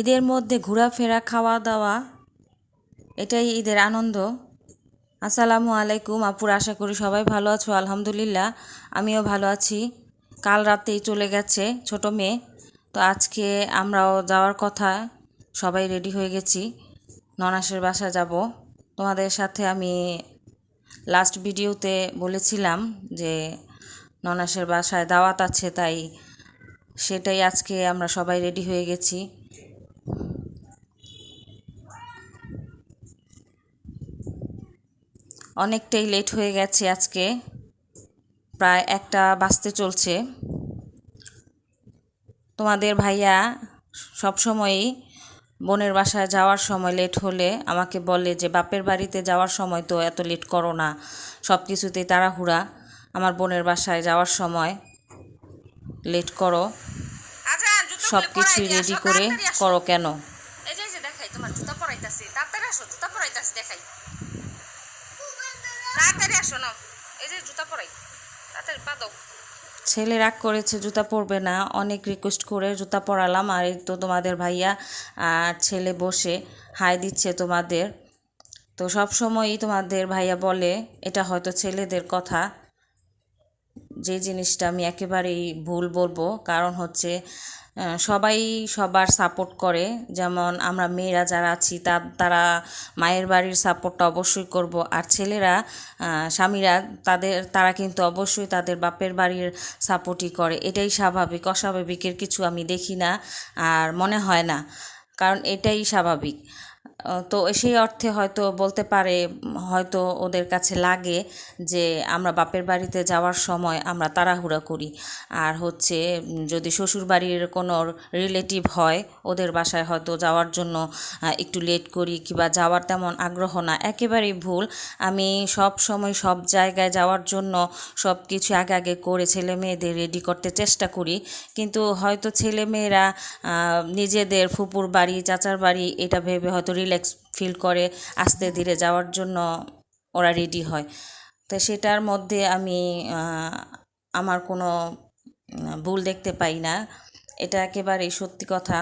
ঈদের মধ্যে ঘোরাফেরা খাওয়া দাওয়া এটাই ঈদের আনন্দ। আসসালামু আলাইকুম, আপুর আশা করি সবাই ভালো আছো, আলহামদুলিল্লাহ, আমিও ভালো আছি। কাল রাতেই চলে গেছে ছোট মেয়ে, তো আজকে আমরাও যাওয়ার কথা, সবাই রেডি হয়ে গেছি, ননাসের বাসা যাব। তোমাদের সাথে আমি লাস্ট ভিডিওতে বলেছিলাম যে ননাসের বাসায় দাওয়াত আছে, তাই সেটাই আজকে আমরা সবাই রেডি হয়ে গেছি। অনেকটাই লেট হয়ে গেছে আজকে। প্রায় একটা বাজতে চলছে। তোমাদের ভাইয়া সবসময়ই বোনের বাসায় যাওয়ার সময় লেট হলে আমাকে বলে যে, বাপের বাড়িতে যাওয়ার সময় তো এত লেট করো না। সব কিছুতেই তাড়াহুড়া। আমার বোনের বাসায় যাওয়ার সময় লেট করো। সব কিছুই রেডি করে করো কেন? এই যে এই যে দেখাই তোমার জুতা পরাইতাছি তাড়াতাড়ি আসো জুতা পরাইতাছি দেখাই। তাড়াতাড়ি আসো না এই যে জুতা পরাই তাড়াতাড়ি পা দাও। ছেলে রাগ করেছে জুতা পরবে না অনেক রিকোয়েস্ট করে জুতা পরালাম আর এই তো তোমাদের ভাইয়া আর ছেলে বসে হাই দিচ্ছে তোমাদের। তো সব সময়ই তোমাদের ভাইয়া বলে এটা হয়তো ছেলেদের কথা। যে জিনিসটা আমি একেবারেই ভুল বলব, কারণ হচ্ছে সবাই সবার সাপোর্ট করে। যেমন আমরা মেয়েরা যারা আছি, তা, তারা মায়ের বাড়ির সাপোর্টটা অবশ্যই করব। আর ছেলেরা স্বামীরা, তাদের, তারা কিন্তু অবশ্যই তাদের বাপের বাড়ির সাপোর্টই করে। এটাই স্বাভাবিক, অস্বাভাবিকের কিছু আমি দেখি না, আর মনে হয় না, কারণ এটাই স্বাভাবিক। তো সেই অর্থে হয়তো বলতে পারে, হয়তো ওদের কাছে লাগে যে আমরা বাপের বাড়িতে যাওয়ার সময় আমরা তাড়াহুড়া করি। আর হচ্ছে যদি শ্বশুর বাড়ির কোনো রিলেটিভ হয়, ওদের বাসায় হয়তো যাওয়ার জন্য একটু লেট করি কিংবা যাওয়ার তেমন আগ্রহ না, একেবারেই ভুল। আমি সব সময় সব জায়গায় যাওয়ার জন্য সব কিছু আগে আগে করে ছেলে মেয়েদের রেডি করতে চেষ্টা করি। কিন্তু হয়তো ছেলে মেয়েরা নিজেদের ফুপুর বাড়ি, চাচার বাড়ি, এটা ভেবে হয়তো রিল্যাক্স ফিল করে আস্তে ধীরে যাওয়ার জন্য ওরা রেডি হয়। তো সেটার মধ্যে আমি আমার কোনো ভুল দেখতে পাই না। এটা একেবারেই সত্যি কথা,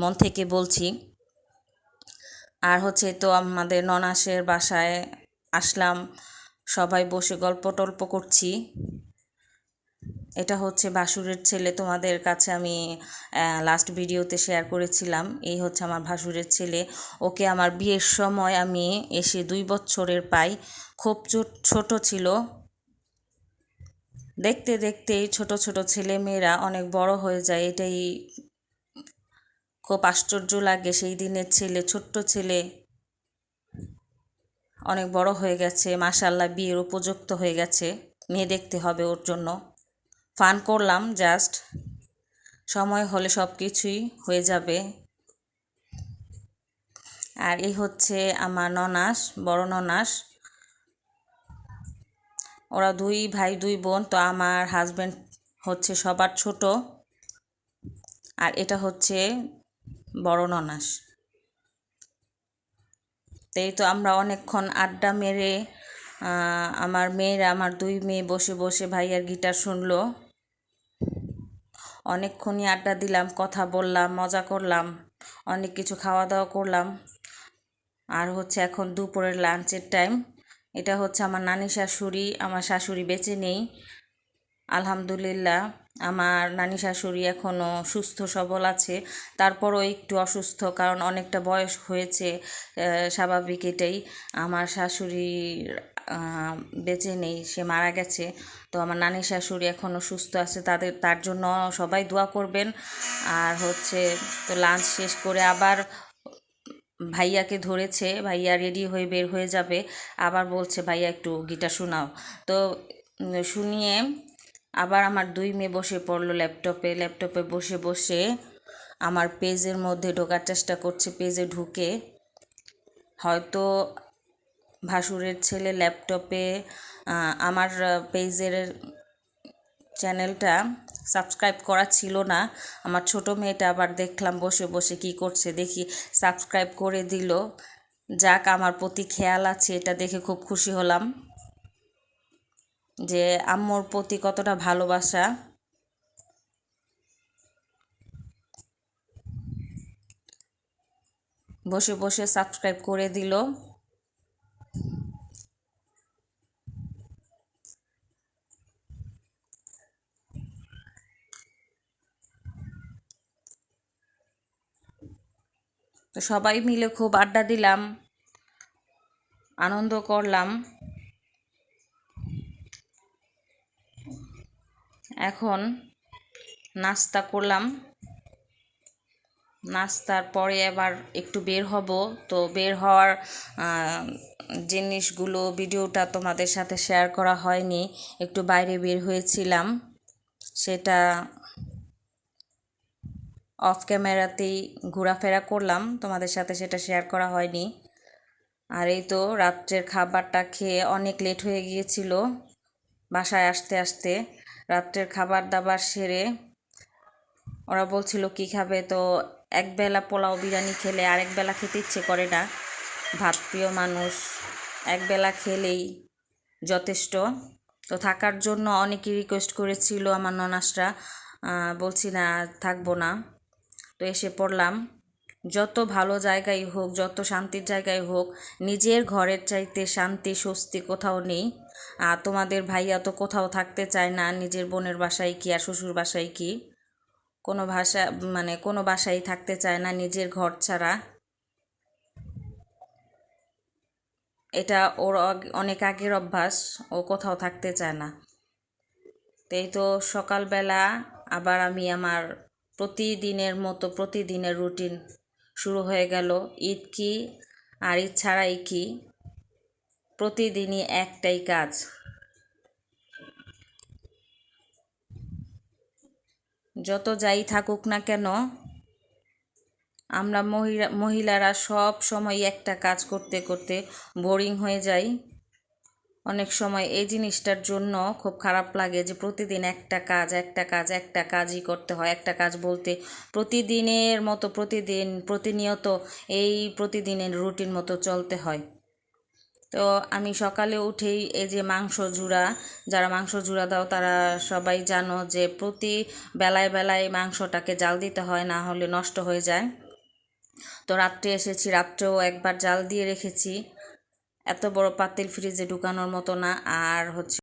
মন থেকে বলছি। আর হচ্ছে তো আমাদের ননাসের বাসায় আসলাম, সবাই বসে গল্প টল্প করছি। এটা হচ্ছে ভাসুরের ছেলে, তোমাদের কাছে আমি লাস্ট ভিডিওতে শেয়ার করেছিলাম। এই হচ্ছে আমার ভাসুরের ছেলে। ওকে আমার বিয়ের সময় আমি এসে দুই বছরের পাই। খুব ছোট ছিল। দেখতে দেখতেই ছোট ছোট ছেলে মেয়েরা অনেক বড় হয়ে যায়। এটাই খুব আশ্চর্য লাগে সেই দিনের ছেলে, ছোট্ট ছেলে। অনেক বড় হয়ে গেছে। মাশাল্লাহ বিয়ের উপযুক্ত হয়ে গেছে। মেয়ে দেখতে হবে ওর জন্য। ফান করলাম জাস্ট সময় হলে সব কিছুই হয়ে যাবে। আর এই হচ্ছে আমার ননাস, বড় ননাস। ওরা দুই ভাই, দুই বোন, তো আমার হাজব্যান্ড হচ্ছে সবার ছোট। আর এটা হচ্ছে বড় ননাস। তাই তো আমরা অনেকক্ষণ আড্ডা মেরে আমার মেয়েরা, আমার দুই মেয়ে বসে বসে ভাইয়ার গিটার শুনলো। অনেকক্ষণই আড্ডা দিলাম, কথা বললাম, মজা করলাম, অনেক কিছু খাওয়া দাওয়া করলাম। আর হচ্ছে এখন দুপুরের লাঞ্চের টাইম। এটা হচ্ছে আমার নানি শাশুড়ি, আমার শাশুড়ি বেঁচে নেই। আলহামদুলিল্লাহ, আমার নানি শাশুড়ি এখনও সুস্থ, সবল আছে। তারপরও একটু অসুস্থ, কারণ অনেকটা বয়স হয়েছে স্বাভাবিক এটাই। আমার শাশুড়ির বেঁচে নেই, সে মারা গেছে। তো আমার নানি শাশুড়ি এখনও সুস্থ আছে, তাদের, তার জন্য সবাই দোয়া করবেন। আর হচ্ছে, তো লাঞ্চ শেষ করে আবার ভাইয়াকে ধরেছে, ভাইয়া রেডি হয়ে বের হয়ে যাবে। আবার বলছে, ভাইয়া, একটু গিটার শোনাও। তো শুনিয়ে আবার আমার দুই মেয়ে বসে পড়ল ল্যাপটপে। ল্যাপটপে বসে বসে আমার পেজের মধ্যে ঢোকার চেষ্টা করছে, পেজে ঢুকে। হয়তো ভাসুরের ছেলে ল্যাপটপে আমার পেজের চ্যানেলটা সাবস্ক্রাইব করা ছিল না। আমার ছোট মেয়েটা আবার দেখলাম বসে বসে কি করছে, দেখি সাবস্ক্রাইব করে দিল। যাক, আমার প্রতি খেয়াল আছে, এটা দেখে খুব খুশি হলাম যে আম্মুর প্রতি কতটা ভালোবাসা। বসে বসে সাবস্ক্রাইব করে দিল। তো সবাই মিলে খুব আড্ডা দিলাম, আনন্দ করলাম। এখন নাস্তা করলাম। নাস্তার পরে আবার একটু বের হব। তো বের হওয়ার জিনিসগুলো, ভিডিওটা তোমাদের সাথে শেয়ার করা হয়নি। একটু বাইরে বের হয়েছিলাম। সেটা অফ ক্যামেরাতেই ঘোরাফেরা করলাম। তোমাদের সাথে সেটা শেয়ার করা হয়নি। আর এই তো রাত্রের খাবারটা খেয়ে অনেক লেট হয়ে গিয়েছিল বাসায় আসতে আসতে। রাত্রের খাবার দাবার সেরে ওরা বলছিল, কি খাবে? তো একবেলা পোলাও বিরিয়ানি খেলে আরেক বেলা খেতে ইচ্ছে করে না। ভাত প্রিয় মানুষ, একবেলা খেলেই যথেষ্ট। তো থাকার জন্য অনেকেই রিকোয়েস্ট করেছিল আমার ননাসরা বলছি না, থাকব না। তো এসে পড়লাম। যত ভালো জায়গায় হোক, যত শান্তির জায়গায় হোক, নিজের ঘরের চাইতে শান্তি, স্বস্তি কোথাও নেই। আর তোমাদের ভাইয়া তো কোথাও থাকতে চায় না, নিজের বোনের বাসায় কি আর শ্বশুর বাসায় কি? কোনো ভাষা মানে কোনো বাসায় থাকতে চায় না নিজের ঘর ছাড়া। এটা ওর অনেক আগের অভ্যাস, ও কোথাও থাকতে চায় না। তো এই তো সকালবেলা আবার আমি আমার প্রতিদিনের মতো প্রতিদিনের রুটিন শুরু হয়ে গেল। ঈদ কি আর ঈদ ছাড়াই কি? প্রতিদিনই একটাই কাজ। যত যাই থাকুক না কেন, আমরা মহিলা, মহিলারা সব সময় একটা কাজ করতে করতে বোরিং হয়ে যাই। অনেক সময় এই জিনিসটার জন্য খুব খারাপ লাগে যে প্রতিদিন একটা কাজ একটা কাজ, একটা কাজই করতে হয়। একটা কাজ বলতে প্রতিদিনের মতো প্রতিদিন, প্রতিনিয়ত এই প্রতিদিনের রুটিন মতো চলতে হয়। তো আমি সকালে উঠেই এই যে মাংস জুড়া যারা মাংস জুড়া দাও তারা সবাই জানো যে প্রতি বেলায় বেলায় মাংসটাকে জাল দিতে হয়, না হলে নষ্ট হয়ে যায়। তো রাত্রে এসেছি, রাত্রেও একবার জাল দিয়ে রেখেছি। এত বড় পাতিল ফ্রিজে ঢুকানোর মতো না। আর হচ্ছে